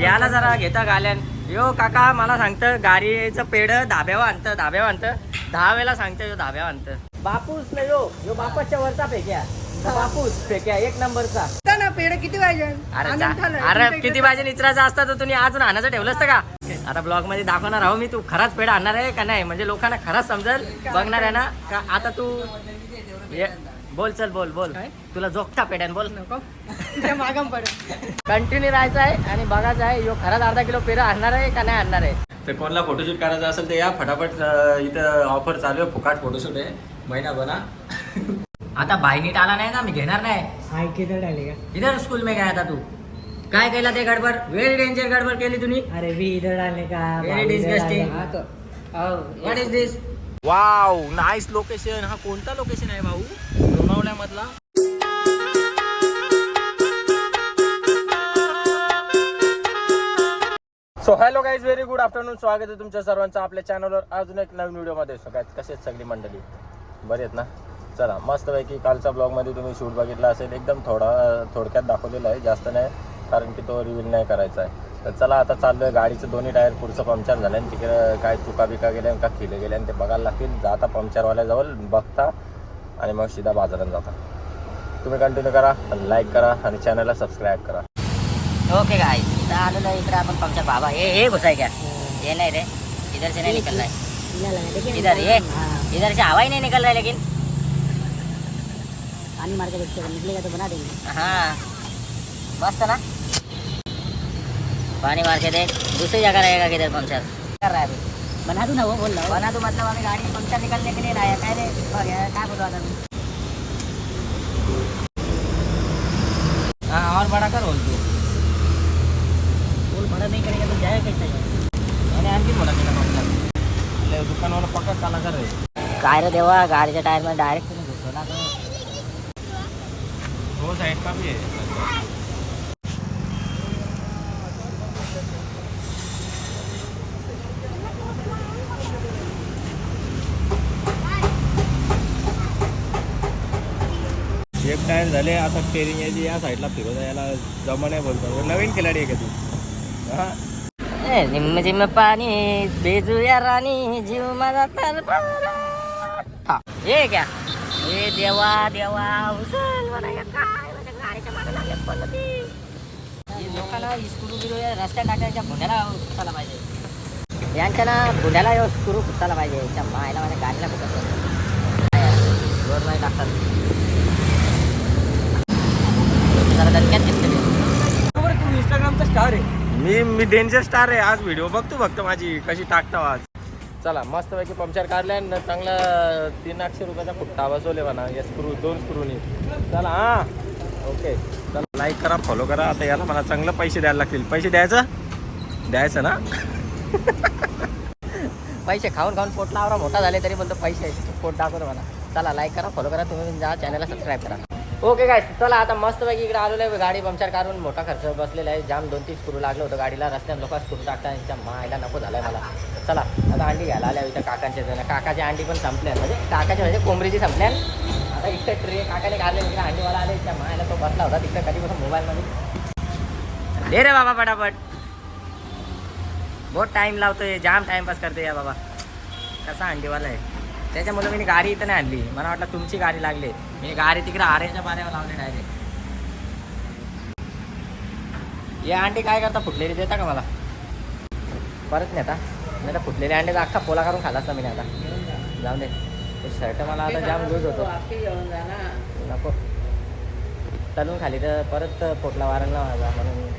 याला जरा घेता गाल्यान यो काका मला सांगतं गाडीचं पेड धाब्यावर आणतं धाब्यावर आणतं. दहा वेळेला सांगतं यो धाब्यावर आणतं. बापूस नाही यो यो बापाच्या वरचा फेक्या. बापूस फेक्या एक नंबरचा. ना पेढे किती पाहिजे? अरे किती भाजी निचरायचं असतं तर तुम्ही अजून आणायचं ठेवलं असतं का? आता ब्लॉगमध्ये दाखवणार आहो मी तू खराच पेढा आणणार आहे का नाही? म्हणजे लोकांना खरंच समजेल बघणार आहे ना? का आता तू बोल चल बोल बोल. काय? तुला जोगता पेड्यान बोल. नको. त्या मागं पडेल कंटिन्यू राहायचं आहे आणि बघायचं आहे यो खराच अर्धा किलो पेढा आणणार आहे का नाही आणणार आहे? तर कोणाला फोटोशूट करायचं असेल तर या फटाफट अं, इथं ऑफर चालू आहे फुकाट फोटोशूट आहे. महिना बना. आता बाई नीट आला नाही ना मी घेणार नाही. हाय किती डाले का इधर स्कूल में गया था तू. काय केला ते गडबड? व्हेरी डेंजर गडबड केली तुम्ही अरे भी इधर डालने का? Very disgusting. हाँ तो. What is this wow nice location हा कोणता लोकेशन आहे भाऊ? मधला. So hello guys very good afternoon स्वागत आहे तुमच्या सर्वांचं आपल्या चॅनलवर अजून एक नवीन व्हिडिओमध्ये सगळ्यात कसे आहेत सगळी मंडळी? बरे आहेत ना? चला मस्तपैकी कालच्या ब्लॉगमध्ये तुम्ही शूट बघितला असेल. एकदम थोडा थोडक्यात दाखवलेला आहे. जास्त नाही कारण की तो रिव्हील नाही करायचा आहे. तर चला आता चाललो आहे गाडीचं. दोन्ही टायर पुढचं पंक्चर झालं आणि तिकडे काय चुका बिका गेल्या का खिले गेल्या आणि ते बघायला लागतील. जाता पंक्चरवाल्याजवळ बघता. आणि मग सीधा बाजारात जाता. तुम्ही कंटिन्यू करा लाईक करा आणि चॅनलला सबस्क्राईब करा. ओके इथं आलेलो आहे, इकडे आपण पंक्चर बाबा. हे हे घुसाय क्या ये नहीं रे. इधर से नहीं निकल रहा इधर ये. इधर से हवा ही नहीं निकल रहा है लेकिन. पानी मार के देखते हैं निकलेगा तो बना देंगे. हाँ. मस्त ना? पानी मार के देख दूसरी जगह रहेगा किधर पंक्चर? कर रहा है अभी बना दूं ना वो बोल रहा बना तो मतलब अभी गाड़ी पंक्चर निकलने के लिए रहा है पहले हो गया क्या बोलवा था मैं? हाँ और बड़ा कर बोल तू बोल बड़ा नहीं करेगा तो जाएगा कैसे मैंने आणखी थोडा केला पंक्चर दुकानवाला पक्का कलाकार आहे काय रे देवा गाडीच्या टायरमध्ये डायरेक्ट तुम्ही घुसवला तो हो साईड का भी आहे एक झाले आता स्टेरिंग याची या साईडला फिरवता याला जमा नाही बोलतो नवीन खिलाडी आहे का तू? हा? ए, निम्म जिम्म पाणी बेजुया राणी जीव माझा तर हे क्या हे देवा देवा उचल लोकांना स्क्रू बिरू रस्त्या टाकायच्या भुंड्याला खुसायला पाहिजे. यांच्या ना भुंड्याला स्क्रू खुसायला पाहिजे. यांच्या मायला माझ्या गाडीला खुसत जोर नाही टाकतात जरा दणक्यात घेतलेली तू इंस्टाग्रामचा स्टार आहे. मी मी डेंजर स्टार आहे आज व्हिडिओ बघतो फक्त माझी कशी टाकता आज. चला मस्तपैकी पंक्चर काढले आणि चांगला तीन आठशे रुपयाचा फुट्टा बसवले म्हणा. या स्क्रू दोन स्क्रूनी चला हा. ओके. चला. लाईक करा फॉलो करा. आता याला मला चांगलं पैसे द्यायला लागतील. पैसे द्यायचं? द्यायचं ना? पैसे खाऊन खाऊन पोट लावरा मोठा झाले तरी बोलतो पैसे पोट दाखवतो मला चला लाईक करा फॉलो करा. तुम्ही जा चॅनलला सबस्क्राईब करा. ओके काय चला आता मस्तपैकी इकडे आलेलो आहे. गाडी पंक्चर काढून मोठा खर्च बसलेला आहे. जाम दोन तीन स्क्रू लागलं होतं गाडीला. रस्त्यात लोक स्क्रू टाकतात त्यांच्या मायला नको झालाय मला. चला आता अंडी घ्यायला आल्या इथं काकांच्या जण काकाच्या अंडी पण संपल्या. म्हणजे काकाच्या म्हणजे कोंबडीची संपल्या. आता इकडे ट्रे काकाने काढले तिकडे अंडीवाला आले. त्या मायला तो बसला होता. तिकडे कधीपासून मोबाईलमध्ये. दे रे बाबा पटापट. बहुत टाइम लावतोय. जाम टाइमपास करते या बाबा. कसा अंडीवाला आहे. त्याच्यामुळे मी गाडी इथं नाही आणली. मला वाटलं तुमची गाडी लागली. मी गाडी तिकडे आरेच्या पाऱ्यावर लावली डायरेक्ट या अंडी काय करता? फुटलेली देता का मला? परत नाही आता. नाही तर फुटलेले अंडे अख्खा पोला करून खाला असता मी नाही आता. जाऊन दे. शर्ट मला आता जाम लूज होतो. नको. तलून खाली तर परत पोटला वारण माझा म्हणून.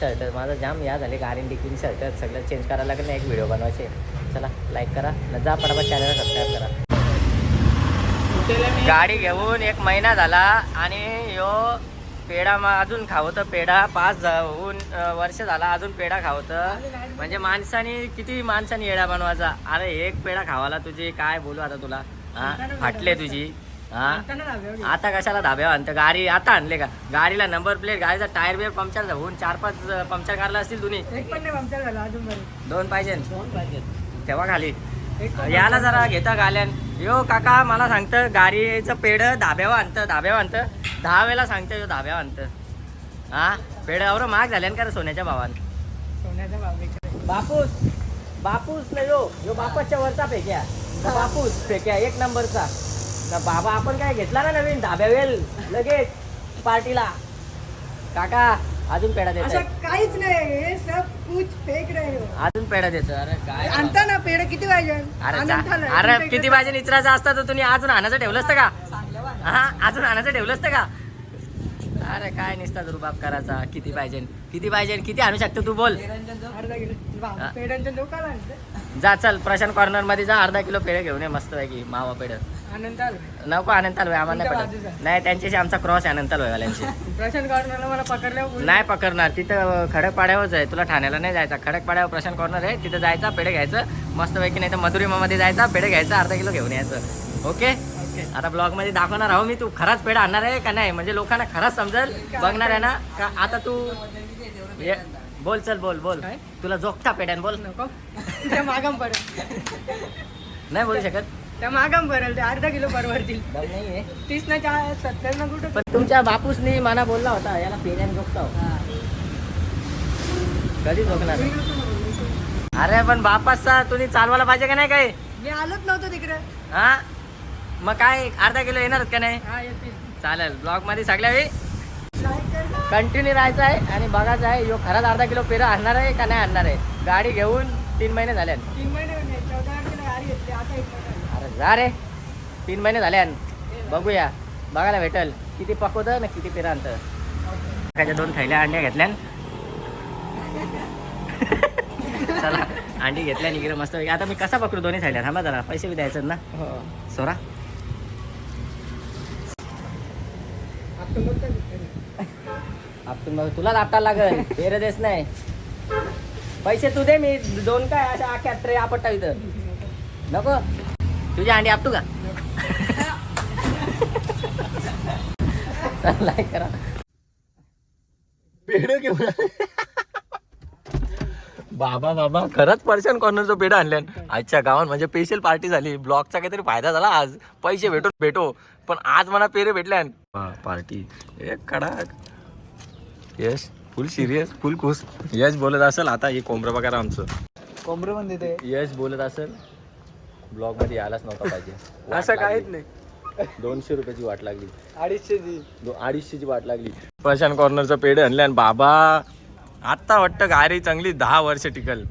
शर्ट माझं जाम या झाले गाडी डिकीन शर्ट सगळं चेंज करायला लागेल ना एक व्हिडिओ बनवायचे. चला लाईक करा. न जा पटापट चॅनलला सबस्क्राईब करा. गाडी घेऊन एक महिना झाला आणि यो पेढा मा अजून खावतं पेढा. पाच होऊन वर्ष झाला अजून पेढा खावतं. म्हणजे माणसाने किती माणसाने येडा बनवायचा? अरे एक पेढा खावाला तुझी. काय बोलू आता तुला? हा? फाटले तुझी. हा? आता कशाला धाब्या आणतं? गाडी आता आणले का? गाडीला नंबर प्लेट गाडीचा टायर बियर पंक्चर होऊन चार पाच पंक्चर काढला असतील तुम्ही. दोन पाहिजे दोन पाहिजे तेव्हा खाली याला जरा घेता गाल्यान यो काका मला सांगतं गाडीचं पेड धाब्यावर आणतं धाब्यावर आणतं. दहा वेळेला सांगतं यो धाब्यावर आणतं. हा? पेढे अवरं महाग झाले का रे सोन्याच्या भावान? सोन्याचा भाव बापूस. बापूस नाही यो. यो बापाच्या वरचा फेक्या. बापूस फेक्या एक नंबरचा. ना बाबा आपण काय घेतला ना नवीन धाब्यावेल? लगेच. पार्टीला. काका अजून पेढा देत काहीच नाही हे सब कुछ फेक रहे हो. अजून पेढा देत. अरे काय आणता ना पेढे किती पाहिजे? अरे. अरे किती भाजी निचरायचं असतं तर तुम्ही अजून आणायचं ठेवलं असतं का? हा अजून आणायचं ठेवलं असतं का? अरे काय निसतात रुबाब करायचा. किती पाहिजे किती पाहिजे किती आणू शकतो तू बोल. अर्धा किलो वा, हा. पेढ्यांचं दुकान आणतं. जा चल प्रशांत कॉर्नरमध्ये जा अर्धा किलो पेढे घेऊन ये मस्त पैकी मावा पेढे नको आनंताल भाई आम्हाला नाही तुमच्या नाही त्यांच्याशी आमचा क्रॉस आहे आनंताल भाईवाल्यांशी प्रशांत कॉर्नरला मला पकडल्यावर नाही पकडणार तिथं खडकपाड्यावरच आहे तुला ठाण्याला नाही जायचं. खडकपाड्यावर प्रशांत कॉर्नर आहे तिथं जायचा पेढे घ्यायचं. मस्तपैकी नाही तर मधुरिमामध्ये जायचा पेढे घ्यायचा अर्धा किलो घेऊन यायचं. ओके? ओके. आता ब्लॉगमध्ये दाखवणार आहो मी तू खराच पेढा आणणार आहे का नाही? म्हणजे लोकांना खराच समजेल. बघणार आहे ना का आता तू ये- बोल चल बोल बोल. काय? तुला जोगता पेड्यान बोल. नको. त्या मागम पडेल. नाही बोलू शकत. त्या मागम पडेल ते अर्धा किलो परवडतील. दम नाहीये. तीस ना चार सत्तर ना कुठं पण तुमच्या बापूसनी मला बोलला होता याला पेड्यान जोगता हो. कधी जोगणार अरे पण बापाचा तुम्ही चालवायला पाहिजे का नाही काय मी आलोच नव्हतो तिकडे. हा? मग काय अर्धा किलो येणारच का नाही? हा येतील चालेल. ब्लॉगमध्ये सगळ्या वेळी. कंटिन्यू राहायचं आहे आणि बघायचं आहे यो खराच अर्धा किलो पेरा आणणार आहे का नाही आणणार आहे? गाडी घेऊन तीन महिने झाले तीन महिने अरे जा रे. तीन महिने झाले बघूया. बघायला भेटल. किती पकवतं ना किती पेरा आणतं? त्याच्या दोन थैल्या अंड्या घेतल्या चला अंडी घेतल्या इकडे मस्त आता मी कसा पकडू दोन्ही थैल्या? थांबा जरा पैसे बी द्यायचं ना. सोरा. आपण तुला तिकडे. तुलाच लागल पेर देस नाही। पैसे तू दे मी दोन काय अशा आख्या ट्रे आपटा इथं. नको. तुझी अंडी आपटू का? चल लाईक करा. पेढे घेऊन बाबा बाबा खरंच पर्शन कॉर्नरचं पेढा आणल्यान आजच्या गावात म्हणजे स्पेशल पार्टी झाली. ब्लॉगचा काहीतरी फायदा झाला आज. पैसे भेटो भेटो. पण आज मला पेरे भेटल्यान पार्टी एक कडा यश फुल सिरियस फुल खुश यश बोलत असेल आता हे कोंबडं बघा आमचं. कोंबडे पण देते. यश बोलत असेल ब्लॉगमध्ये यायलाच नव्हता पाहिजे. असं काहीच. नाही. दोनशे रुपयाची वाट लागली. अडीचशे दी. दो अडीचशेची वाट लागली. प्रशांत कॉर्नरचं पेढे आणले आणि बाबा आत्ता वाटतं गाडी चांगली दहा वर्ष टिकल.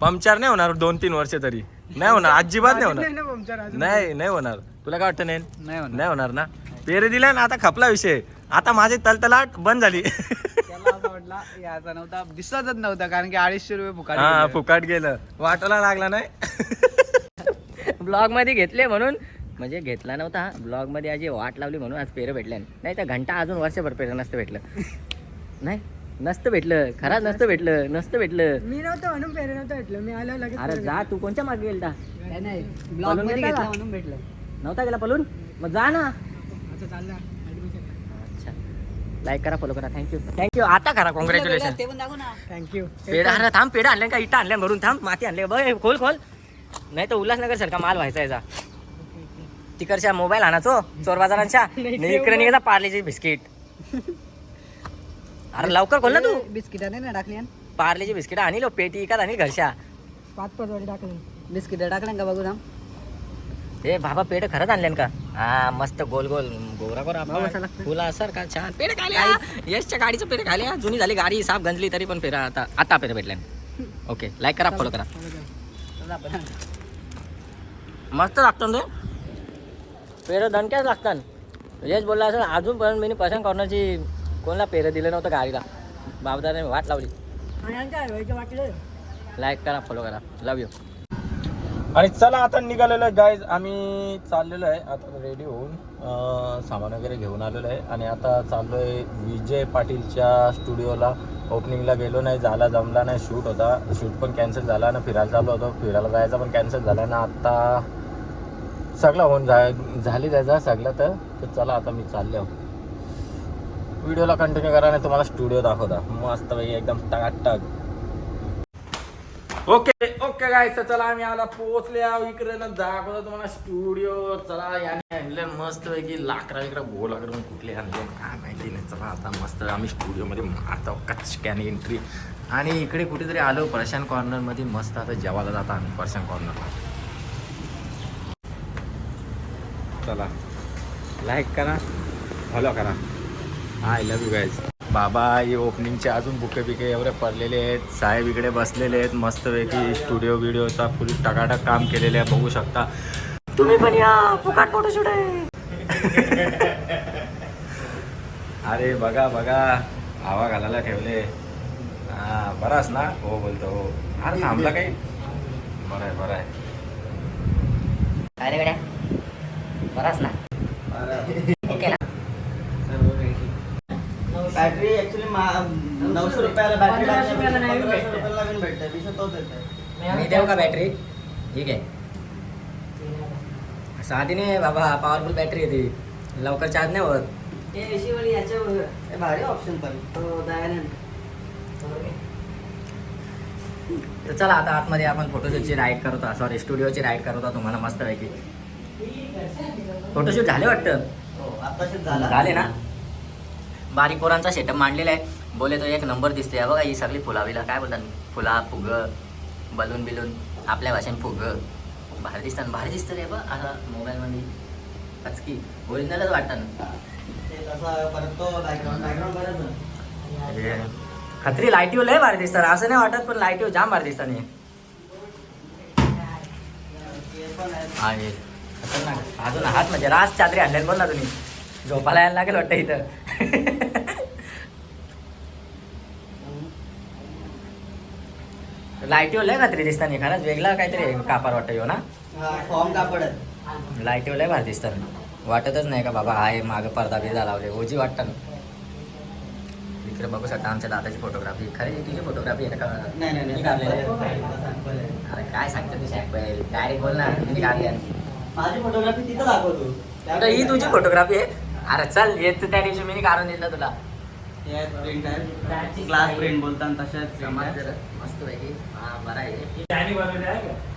पंक्चर नाही होणार दोन तीन वर्ष तरी. नाही होणार अजिबात नाही होणार. नाही नाही होणार. तुला काय वाटतं नाही नाही होणार ना? पेरे दिला ना आता खपला विषय. आता माझी तलतलाट बंद झाली. वाटला याचा नव्हता दिसतच नव्हता कारण की अडीचशे रुपये फुकाट हा गेले. फुकाट गेलं. वाटायला लागला नाही. ब्लॉगमध्ये घेतले म्हणून म्हणजे घेतला नव्हता ब्लॉगमध्ये आजी वाट लावली म्हणून आज पेरं भेटल्या नाही. तर घंटा अजून वर्षभर पेरं नसतं भेटलं. नाही नसतं भेटलं खराच नसतं भेटलं नसतं भेटलं. मी नव्हतं म्हणून पेरे नव्हतं भेटलं मी आलो लगेच अरे जा तू कोणच्या मागे गेलता? नाही ब्लॉगमध्ये घेतला म्हणून भेटलं. नव्हता गेला पलून? मग जा ना. आता चालला. लाईक करा फॉलो करा. थँक्यू थँक्यू आता करा. कॉंग्रॅच्युलेशन ते पण दाखव ना. थँक्यू पेढा अरे थांब पेढा आणल्या का इटा आणल्या भरून थांब माती आणले बघ हे खोल खोल. नाही तर उल्हासनगर सारखा माल व्हायचा याचा. तिकडच्या मोबाईल आणाचो चोर बाजारांच्या. आणि इकडे निघायचा पार्लेची बिस्किट. अरे लवकर खोल ना तू. बिस्किट नाही टाकली पार्लेची बिस्किट आणलो पेटी इकत आणि घरच्या. पाच पाच वाटी टाकलं. बिस्किट टाकलं का बघू ना हे बाबा पेढ खरंच आणल्यान का? हा मस्त गोल गोल. गोरा गोरा असा. फुला सर का छान. पेढ खाल्या. यशच्या गाडीचं पेढ खाल्या. जुनी झाली गाडी साफ गंजली तरी पण पेढा आता आता पेढ भेटल्यान. ओके लाईक करा फॉलो करा. मस्त लागतं ते? पेरं दणक्याच लागतात. यश बोलला असेल अजूनपर्यंत मी पसंत कॉर्नरची कोणाला पेरं दिलं नव्हतं गाडीला. बाबदाने वाट लावली. लाईक करा फॉलो करा. लव यू आणि चला आता निघालेलो आहे. गाईज आम्ही चाललेलो आहे. आता रेडी होऊन सामान वगैरे घेऊन आलेलो आहे. आणि आता चाललो आहे विजय पाटीलच्या स्टुडिओला. ओपनिंगला गेलो नाही झाला जमला नाही शूट होता. शूट पण कॅन्सल झाला ना फिरायला चाललो होतो. फिरायला जायचा पण कॅन्सल झाला ना आता सगळं होऊन जा झाली जायचा सगळं तर. तर चला आता मी चालले. हो व्हिडिओला कंटिन्यू करा आणि तुम्हाला स्टुडिओ दाखवता. मस्तपैकी एकदम टाकाटाक. ओके ओके गाय चला आम्ही आला पोहोचले आहो इकडे. ना दाखवतो तुम्हाला स्टुडिओ चला याने आणलं मस्त पैकी लाकडा इकडे गोल लाकडून कुठले आणलं काय माहिती नाही. चला आता मस्त आम्ही स्टुडिओमध्ये मारतो कचक्याने एंट्री आणि इकडे कुठेतरी आलो प्रशांत कॉर्नरमध्ये मस्त आता जेवायला जातो आम्ही प्रशांत कॉर्नरला चला. लाईक करा. फॉलो करा. आय लव्ह यू गायज बाबा हे ओपनिंगचे अजून बुके बिके एवढे पडलेले आहेत. साहेब इकडे बसलेले आहेत. मस्तपैकी स्टुडिओ व्हिडिओचा फुल टकाटक काम केलेले आहे. बघू शकता. तुम्ही पण या. फुकाट फोटोशूट आहे. अरे बघा बघा. हवा घालायला ठेवले. हा बराच ना? हो बोलतो हो. अरे थांबला काही? बरं आहे बरं आहे. काय रे गड्या बराच ना ओके ना बॅटरी ऍक्च्युली नऊशे रुपयाला बॅटरी पंधराशे रुपयाला नवीन पंधराशे भेटते. रुपयाला नवीन भेटते विषय तोच येते मी देऊ का बॅटरी ठीक आहे. साधी नाही बाबा पॉवरफुल बॅटरी येते लवकर चार्ज नाही होत. याच्यावर. हे भारी ऑप्शन पण. हो दयानंद. तर चला आता आतमध्ये आपण फोटोशूटची राईड करत होता. सॉरी स्टुडिओची राईड करत होता. तुम्हाला मस्त पैकी फोटोशूट झाले वाटतं? हो आताशीच झाला. झाले ना? बारीक पोरांचा सेटअप मांडलेला आहे. बोले तो एक नंबर दिसते बघा ही सगळी फुलाविला काय बोलतात? फुला फुग बलून बिलून आपल्या भाषेत फुग. भारी दिसतात भारी दिसतं रे बा आता मोबाईलमध्ये. की ओरिजिनलच वाटतं ना. हे खत्री लाईटीव लय भारी दिसतात. असं नाही वाटत पण लाईटीव जाम भारी दिसतात अजून हात म्हणजे रास चादरी आणल्यात बोल ना तुम्ही. झोपायला यायला लागेल वाटतं इथं. लाईटीव लय खत्री दिसतात नाही? खरंच वेगळा काहीतरी कापार वाटतं ना? हा फॉर्म कापड आहे. लाईटीव लय भारी दिसतात वाटतच नाही का बाबा आहे मागं पडदा बिरदा लावले. ओजी वाटतं ना. इकडे बघू शकता आमच्या दादाची फोटोग्राफी खरी तुझी फोटोग्राफी आहे ना. अरे काय सांगतो तू सॅम्पल डायरेक्ट बोल ना. मी काढली. माझी फोटोग्राफी तिथं दाखवतो. ही तुझी फोटोग्राफी आहे? अरे चल येत त्या दिवशी मी काढून दिलं तुला. ग्लास प्रिंट बोलतात तशाच मस्त पैकी. हा बरा आहे.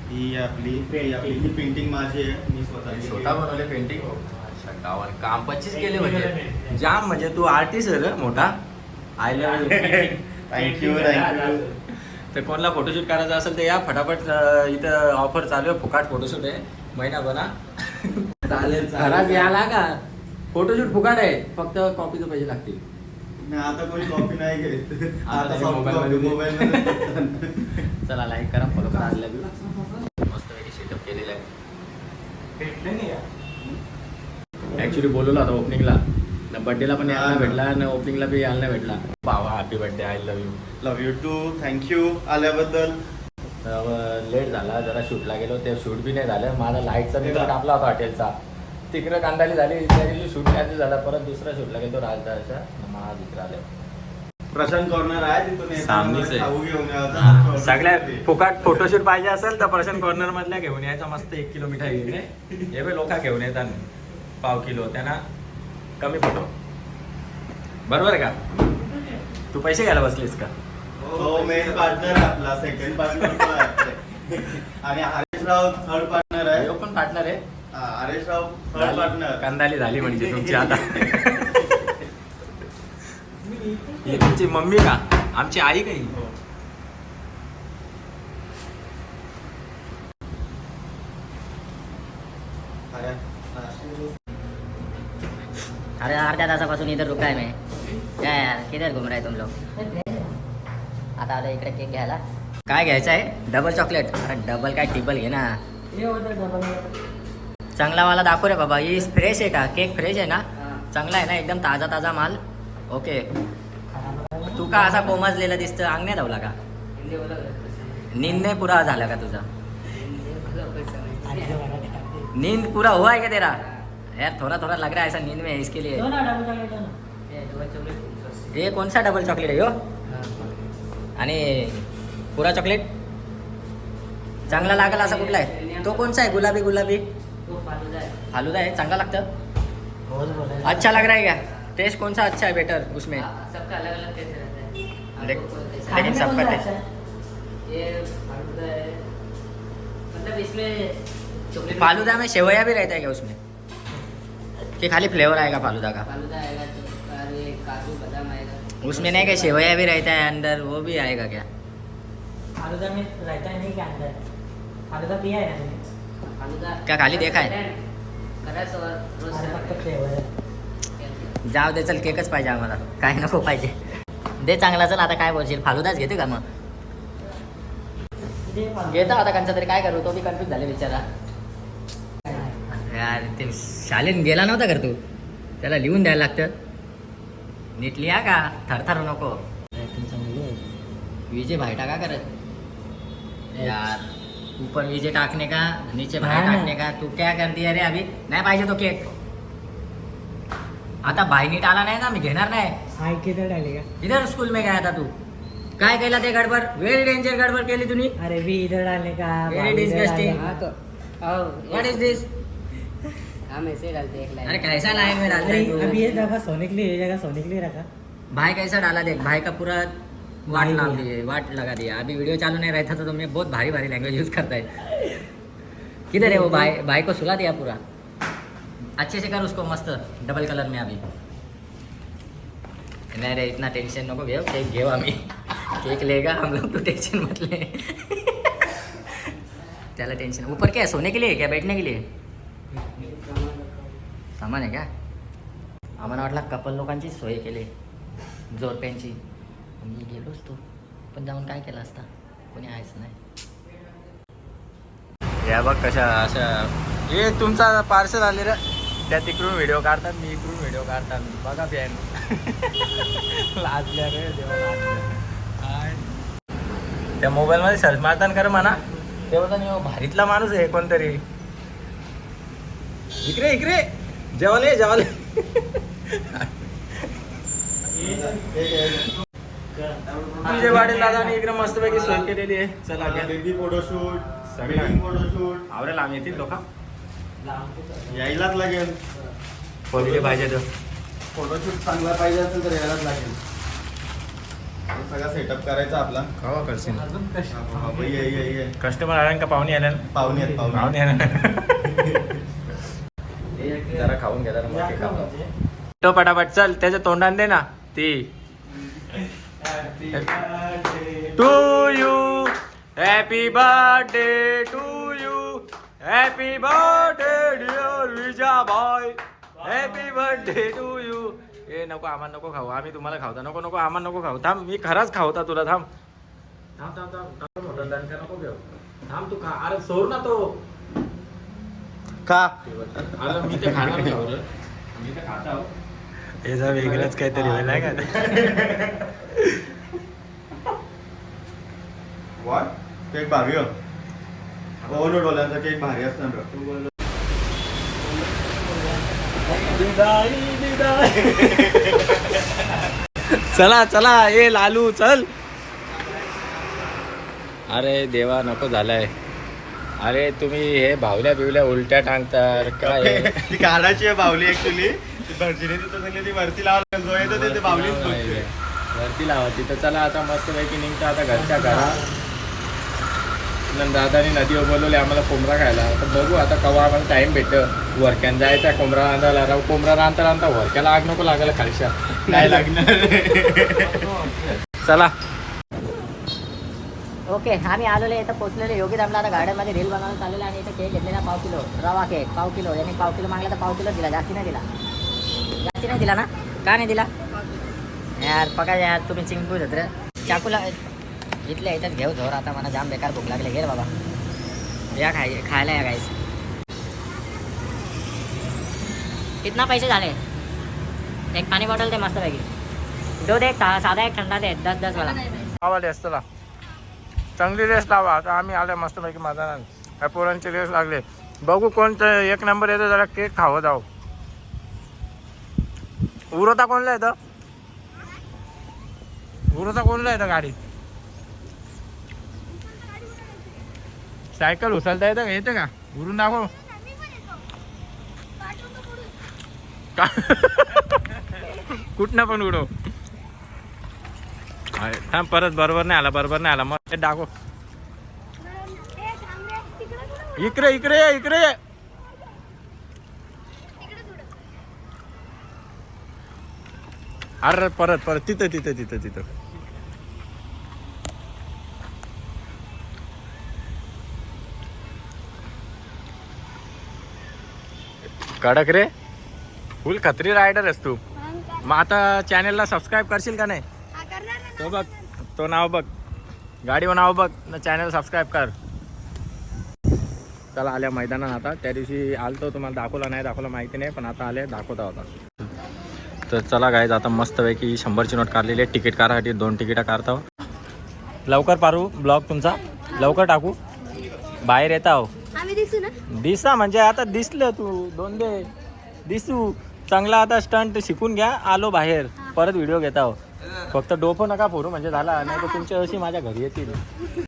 ही आपली ही आपली ही पेंटिंग माझी आहे. मी स्वतः केली. स्वतः बनवले पेंटिंग गावाला काम पच्चीस केले म्हणजे. जाम म्हणजे तू आर्टिस्ट आहे रे मोठा. आय लव्ह थँक्यू थँक्यू तर कोणाला फोटोशूट करायचं असेल तर या. फटाफट इथं ऑफर चालू आहे. फुकाट फोटोशूट आहे. महिना बना चालेल घरात याला का? फोटोशूट फुकाट आहे. फक्त कॉपीचे पैसे लागतील. नाही आता कोणी कॉपी नाही घेत आता आता सॉफ्टमध्ये. मोबाईल मध्ये चला लाईक करा फॉलो करा यू मस्त पैकी सेटअप केलेलं आहे. ऍक्च्युली बोलवला होता ओपनिंगला बर्थडेला पण यायला नाही भेटला आणि ओपनिंगला बी यायला नाही भेटला. बाबा happy birthday I love you love you too thank you आल्याबद्दल. लेट झाला. जरा शूटला गेलो. ते शूट बी नाही झालं. माझा लाईटचा बी कापला होता हॉटेलचा तिकडं कांदाली झाली त्या दिवशी शूट कॅन्सल झाला. परत दुसरा शूटला गेलो राजदाच्या महाराज इकडे आले प्रशांत कॉर्नर आहे तिथून सामनेच आहे. खाऊ घेऊन यायचा सगळ्या फुकाट फोटोशूट पाहिजे असेल तर प्रशांत कॉर्नर मधल्या घेऊन यायचा मस्त एक किलो मिठाई घेऊन ये. हे बे लोक घेऊन येतात. पाव किलो. त्यांना कमी फोटो. बरोबर आहे का? तू पैसे घ्यायला बसलीस का? तो मेन पार्टनर आपला. सेकंड पार्टनर आणि हरेश राव थर्ड पार्टनर आहे. ह्यो पण पार्टनर आहे. हा, हरेश राव थर्ड पार्टनर कंदाली झाली म्हणजे तुमची आता. ही तुमची मम्मी का? आमची आई काही अरे, नाशिक. अरे अर्ध्या तासापासून इधर रुका है मैं. क्या यार किधर घूम रहे तुम लोग आता आलो इकडे केक घ्यायला. काय घ्यायचं आहे डबल चॉकलेट अरे डबल काय टिबल घे ना. हे चांगला वाला दाखव रे बाबा. ही फ्रेश आहे का? केक फ्रेश आहे ना? चांगला आहे ना? एकदम ताजा ताजा माल. ओके तू का असा कोमजलेला दिसतं अंग नाही धावला का? नींद नाही पुरा झाला का तुझा? नींद पूरा हुआ है क्या तेरा? यार थोड़ा थोड़ा लग रहा है ऐसा नींद में है इसके लिए ये कौन सा डबल चॉकलेट आहे हो. आणि पुरा चॉकलेट चांगला लागला असा कुठला आहे? तो कोणसा आहे? गुलाबी गुलाबी. फालुदा है चांगला लगता? अच्छा लग रहा है क्या? टेस्ट कौन सा अच्छा है बेटर उसमें? सबका अलग अलग टेस्ट रहता है। लेकिन सबका टेस्ट अच्छा है? ये फालूदा है। मतलब इसमें चॉकलेट फालूदा में सेवया भी रहता है क्या उसमें? कि खाली फ्लेवर आएगा फालूदा का? फालूदा आएगा तो और ये काजू बादाम आएगा। उसमें नहीं क्या? सेवया भी रहता है अंदर वो भी आएगा क्या? फालूदा में रहता है नहीं क्या अंदर? फालूदा पिया है? फालूदा क्या खाली देखा है? जाऊ दे चल केकच पाहिजे आम्हाला. काय नको पाहिजे. दे चांगला चल आता काय बोलशील? फालुदाच घेते का मग. घेता आता कंचा तरी काय करू? तो बी कन्फ्युज झाले बिचारा. यार ते शाळेत गेला नव्हता कर तू? त्याला लिहून द्यायला लागतं. नीट लिहा का? थरथर नको. विजय भाई टाका करत. यार. ऊपर विजय टाकने का नीचे भाई ना. टाकने का तू क्या करती अरे अभी नाही पाहिजे तो केक। आता भाई नीट आला नाही ना मी घेणार नाही। हाय किधर डालेगा? इधर स्कूल में गया था तू। काय केला ते गडबड? व्हेरी डेंजर गडबड केली तुम्ही अरे भी इधर डालने का हाँ. तो और व्हाट इज दिस हम ऐसे डालते एक लाइन अरे कैसा लाइन में डालता है अभी ये दफा सोने के लिए ये जगह सोने के लिए रखा। भाई कैसा डाला देख भाई का पूरा वाट दिया। दिए वाट लगा दिया अभी वीडियो चालू नहीं रहता तो तुमने बहुत भारी भारी लैंग्वेज यूज करता है किधर है वो भाई? भाई को सुला दिया पूरा. अच्छे से कर उसको मस्त. डबल कलर में अभी. नहीं रे इतना टेंशन नको घेऊ. केक घेऊ आम्ही. केक लेगा हम लोग तो टेंशन मत ले. त्याला टेंशन ऊपर क्या है? सोने के लिए है क्या? बैठने के लिए? सामान आहे का आम्हाला वाटला कपल लोकांची सोय केली. जोडप्यांची मी गेलोच तो. पण जाऊन काय केलं असता? कोणी आहेच नाही. या बघ कशा अशा. हे तुमचा पार्सल आले रे. त्या तिकडून व्हिडिओ काढतात मी इकडून व्हिडिओ काढतात. बघा फॅन लाजल्या रे देवा? त्या मोबाईलमध्ये सर्च मारताना कर म्हणा. ते बोलता नाही भारीतला माणूस आहे कोणतरी. इकडे इकडे. जेवाले जेवाले विजय पाटील दादाने इकडे मस्तपैकी सोय केलेली आहे. चला घ्या. बेबी फोटोशूट सगळं. फोटोशूट आवडेल आम्ही येतील लोक. यायलाच लागेल. पहिले पाहिजे तर. फोटोशूट चांगला पाहिजे असेल तर यायलाच लागेल. हे सगळा सेटअप करायचा आपला. कवा करशील. हा, बाबा, ये ये ये. कस्टमर आल्या का पाहुणे आल्या? पाहुणे आहेत पाहुणे पाहुणे आल्या. जरा खाऊन घ्या जरा मग तो पटापट चल त्याच्या तोंडात दे ना. ती. To you happy birthday to you happy birthday dear Vija boy happy birthday to you ए नको आम्हाला नको खाऊ. आम्ही तुम्हाला खावता नको नको आम्हाला नको खाऊ. थांब मी खराच खावता तुला. थांब. थांब थांब थांब. थांब मोठा दणका नको घेऊ. थांब तू खा. अरे सोड ना तो. का अरे मी ते खाणार. मी ते खाता. याचा वेगळंच काहीतरी नाही का? वॉट केक भारी हो. केक भारी असणार बघ. चला चला ए लालू चल. अरे देवा नको झालाय. अरे तुम्ही हे भावल्या बिवल्या उलट्या टांगतात काय? ती काढायची आहे बावली ऍक्च्युली भरजीने तिथं सांगितलं ती वरती लावलं जो येतो ते- ते बावलीच बोलते. वरती लावा तिथं चला आता मस्त पैकी निघतो आता घरच्या घरा. नंतर दादानी नदीवर बोलवले आम्हाला कोंबडा खायला. तर बघू आता कवा आम्हाला टाइम भेटत. वरक्यान जायचा कोंबडा रांधायला राव कोंबडा रांधता रांधता वरक्याला आग नको लागायला खालच्या. नाही लागणार. चला. ओके आम्ही आलेलो इथं पोचलेले योगी दामला आता गार्डनमध्ये रील बनवायला चाललेलं आणि इथं केक घेतलेला पाव किलो रवा केक पाव किलो. यांनी पाव किलो मागला तर पाव किलो दिला जास्ती नाही दिला. जास्ती नाही दिला ना? का नाही दिला? यार पका यार तुम्ही चिंकू रे. चाकूला इथल्या याच्यात घेऊ झोर आता मला जाम बेकार भूक लागले. घे बाबा. या खाय खायला या गाईस कितना पैसे झाले? एक पाणी बॉटल दे मस्त पैकी दो दे सा- साधा एक थंडा दे. दस दस वाला. असतो चांगली रेस लावा. आता आम्ही आले मस्तपैकी मैदानात. ह्या पोरांची रेस लागले. बघू कोणतं एक नंबर येतो जरा केक खावं जाऊ. उरवता कोणला येतं? उरवता कोणला येतं गाडी? सायकल उचलता येतं का? येतं का? उरून दाखव. का- कुठनं पण उडव. आहे. थांब परत बरोबर नाही आला बरोबर नाही आला. मग ते दाखव इकडे इकडे इकडे. अरे परत परत. तिथं तिथं तिथं तिथं. कडक रे. फुल खत्री रायडर आहेस तू. मग आता चॅनेलला सबस्क्राईब करशील का नाही? तो बघ तो नाव बघ. गाडीवर नाव बघ ना चॅनल सबस्क्राईब कर. चला आल्या मैदानात आता. त्या दिवशी आलतो तुम्हाला दाखवला नाही दाखवला माहिती नाही पण आता आले दाखवता होता तर चला गायज आता मस्तपैकी शंभरची नोट काढलेली आहे. तिकीट काढासाठी दोन तिकीटं काढतो. लवकर पारू ब्लॉग तुमचा? लवकर टाकू? बाहेर येता हो. आम्ही दिसू ना? दिसा म्हणजे आता दिसलं तू दोन दे. दिसू. चांगला आता स्टंट शिकून घ्या आलो बाहेर. परत व्हिडिओ घेता हो. फक्त डोकं नका फोडू म्हणजे झाला. नाही तर तुमच्या अशी माझ्या घरी येतील.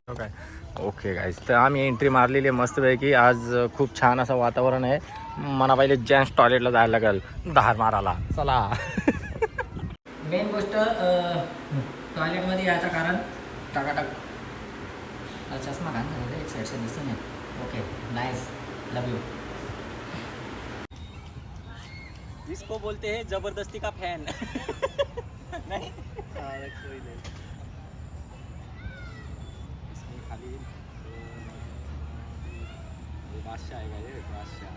हो काय ओके गाईज तर आम्ही एंट्री मारलेली आहे मस्तपैकी. आज खूप छान असं वातावरण आहे. मला पहिले जेंट्स टॉयलेटला जायला लागेल. धार मारायला. चला. मेन गोष्ट टॉयलेटमध्ये यायचं कारण टाकाटाक. चष्मा घाल ना रे, एक साईडचा दिसतो नाही. ओके नाईस लव यू इसको बोलते हैं जबरदस्ती का फॅन नाही. खाली बादशाह आहे रे बादशाह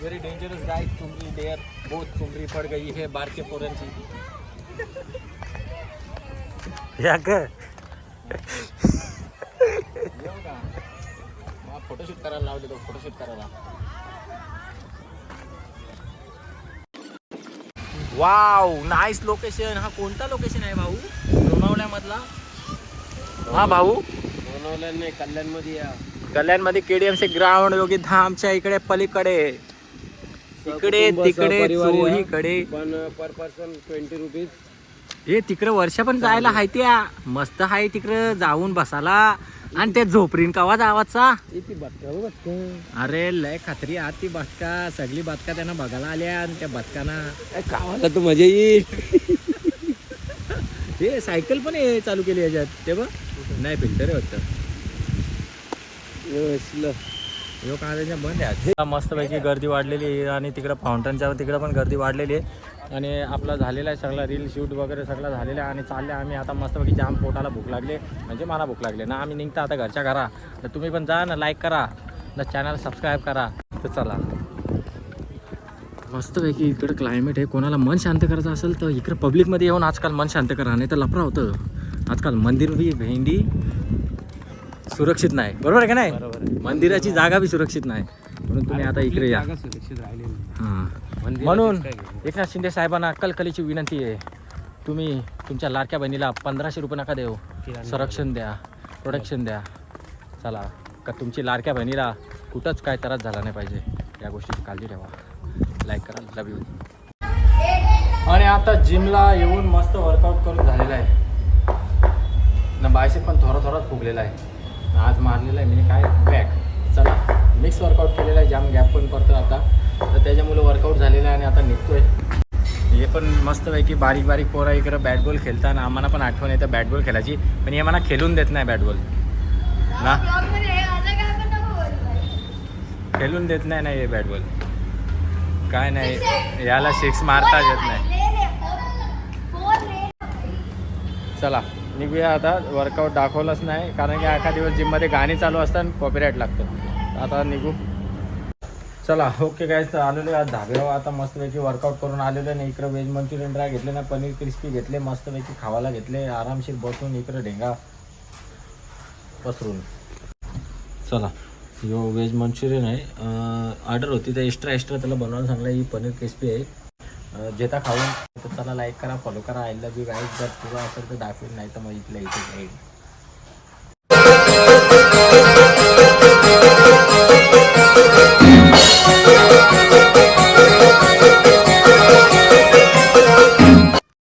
व्हेरी डेंजरस गाय चुमरी डेअर बहुत चुमरी पड गई है बारके पोरांची या ग फोटोशूट करायला लावले तो फोटोशूट करायला वाव नाईस लोकेशन हा कोणता लोकेशन आहे भाऊ? लोणावळ्यामधला? हा भाऊ? बनवल्याने कल्याणमध्ये या. कल्याणमध्ये केडीएमचे ग्राउंड योगी धामच्या इकडे पलीकडे. इकडे तिकडे चोहीकडे पण पर पर्सन ट्वेंटी रुपीज ए तिकडे वर्ष पण जायला हाय त्या मस्त हाय तिकडे जाऊन बसाला आणि ते झोपरीन कवा जावाचा? ती अरे लय खात्री आत ती बदका सगळी बदका त्यांना बघायला आल्या आणि त्या बदकांना गावाला तर मजा येईल. हे सायकल पण हे चालू केली याच्यात. ते बघ. नाही फिल्टर वाटतं. यो का बंद आहे मस्त पैकी गर्दी वाढलेली आहे आणि तिकडं फाउंटनच्या तिकडं पण गर्दी वाढलेली आहे. आणि आपला झालेला आहे सगळा रील शूट वगैरे सगळा झालेला आहे. आणि चालले आम्ही आता मस्तपैकी जाम पोटाला भूक लागले. म्हणजे मला भूक लागले. ना आम्ही निघता आता घरच्या घरा तर तुम्ही पण जा ना लाईक करा. ना चॅनल सबस्क्राईब करा. तर चला. मस्तपैकी इकडं क्लायमेट आहे. कोणाला मन शांत करायचं असेल तर इकडं पब्लिकमध्ये येऊन आजकाल मन शांत करा. नाही तर लफडा होतं. आजकाल मंदिर बी भेंडी सुरक्षित नाही. बरोबर आहे का नाही? मंदिराची जागा बी सुरक्षित नाही. म्हणून तुम्ही आता इकडे या. सुरक्षित राहिलेली हां. म्हणून एकनाथ शिंदे साहेबांना कलकलीची विनंती आहे. तुम्ही तुमच्या लाडक्या बहिणीला पंधराशे रुपये नका देऊ. संरक्षण द्या प्रोटेक्शन द्या. चला का तुमची लाडक्या बहिणीला कुठंच काय त्रास झाला नाही पाहिजे. या गोष्टीची काळजी ठेवा. लाईक करा. लव यू आणि आता जिमला येऊन मस्त वर्कआउट करून झालेला आहे. ना बायसेप पण थोडा थोडाच फुगलेला आहे. आज मारलेला आहे. मी काय बॅक चला मिक्स वर्कआउट केलेला आहे. जाम गॅप पण पडतो आता. तर त्याच्यामुळे वर्कआउट झालेलं आहे आणि आता निघतोय. हे पण मस्तपैकी बारीक बारीक पोरं इकडं बॅट बॉल खेळताना आम्हाला पण आठवण येतं बॅट बॉल खेळायची. पण हे मला खेळून देत नाही बॅट बॉल ना? खेळून देत नाही ना हे बॅट बॉल काय नाही याला सिक्स मारता येत नाही. चला निघूया आता. वर्कआउट दाखवलंच नाही कारण की एका दिवस जिममध्ये गाणी चालू असतात कॉपीराईट लागतं. आता निघू. चला ओके काय तर आलेलो आज धाब्यावर आता मस्तपैकी वर्कआउट करून आलेलो ना इकडे व्हेज मंचुरियन ड्राय घेतले ना पनीर क्रिस्पी घेतले मस्तपैकी खावायला घेतले. आरामशीर बसून इकडे ढेंगा पसरून. चला यो व्हेज मंचुरियन आहे. ऑर्डर होती तर एक्स्ट्रा एक्स्ट्रा त्याला बनवायला सांगलं ही पनीर क्रिस्पी आहे. जेता खाऊन तर चला लाईक करा फॉलो करा. आईला यू गाईज जर तुला असेल तर दाखवेल नाही तर मग इथल्या इथे गाईड Thank Big big.